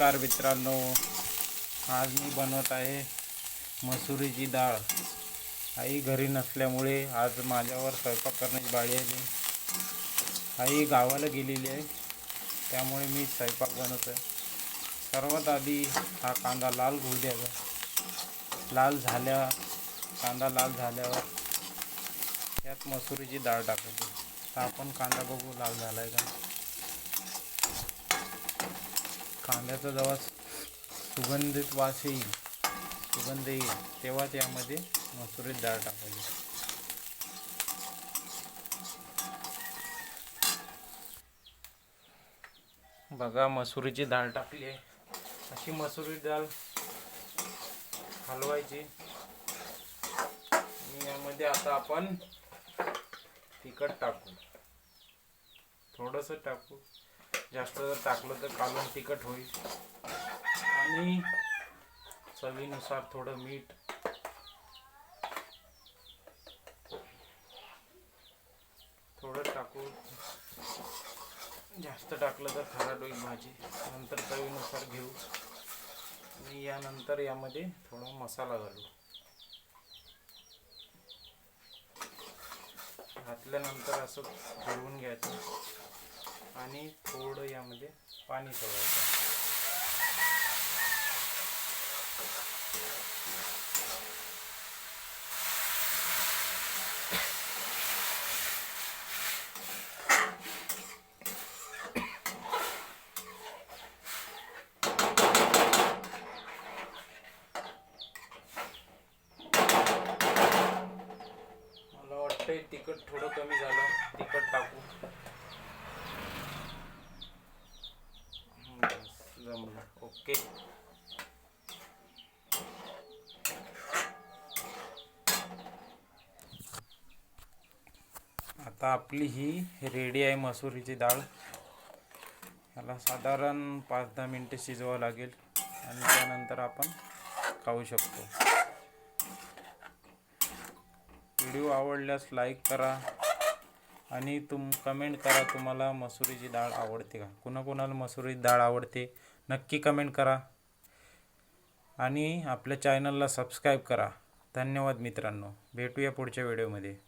नमस्कार मित्रांनो. आज मी बनवत आहे मसुरीची डाळ. आई घरी नसल्यामुळे आज माझ्यावर स्वयंपाक करण्याची बाळी आली. आई गावाला गेलेली आहे. त्यामुळे मी स्वयंपाक बनवतो आहे सर्वात आधी हा कांदा लाल होऊ द्यावा. लाल झाल्या कांदा लाल झाल्यावर यात मसुरीची डाळ टाकायची. तर आपण कांदा बघू लाल झाला आहे का? कांद्याचा जेव्हा सुगंधित वास येईल सुगंध येईल तेव्हाच यामध्ये मसुरीत डाळ टाकायची. बघा मसुरीची डाळ टाकली आहे. अशी मसुरी डाळ हलवायची. आणि यामध्ये आता आपण तिखट टाकू. थोडंसं टाकू. जास्त जर टाकलं तर कालून तिखट होईल. आणि चवीनुसार थोडं मीठ. थोडं टाकू जास्त टाकलं तर खराब होईल भाजी. नंतर चवीनुसार घेऊ. आणि यानंतर यामध्ये थोडा मसाला घालू. घातल्यानंतर असं फिरवून घ्यायचं. आणि थोडं यामध्ये पाणी सोडायचं. मला वाटतंय तिखट थोडं कमी झालं. तिखट टाकू हं, बस, ओके. आता आपली ही रेडी आहे मसुरीची डाळ. याला साधारण पाच दहा मिनटे शिजवावं लागेल आणि त्यानंतर आपण खाऊ शकतो. व्हिडिओ आवडल्यास लाईक करा. आणि तुम कमेंट करा तुम्हाला मसुरीची डाळ आवडते का? कुणाकुणाला मसुरीची डाळ आवडते? नक्की कमेंट करा. आणि आपल्या चॅनलला सबस्क्राईब करा. धन्यवाद मित्रांनो. भेटूया पुढच्या व्हिडिओमध्ये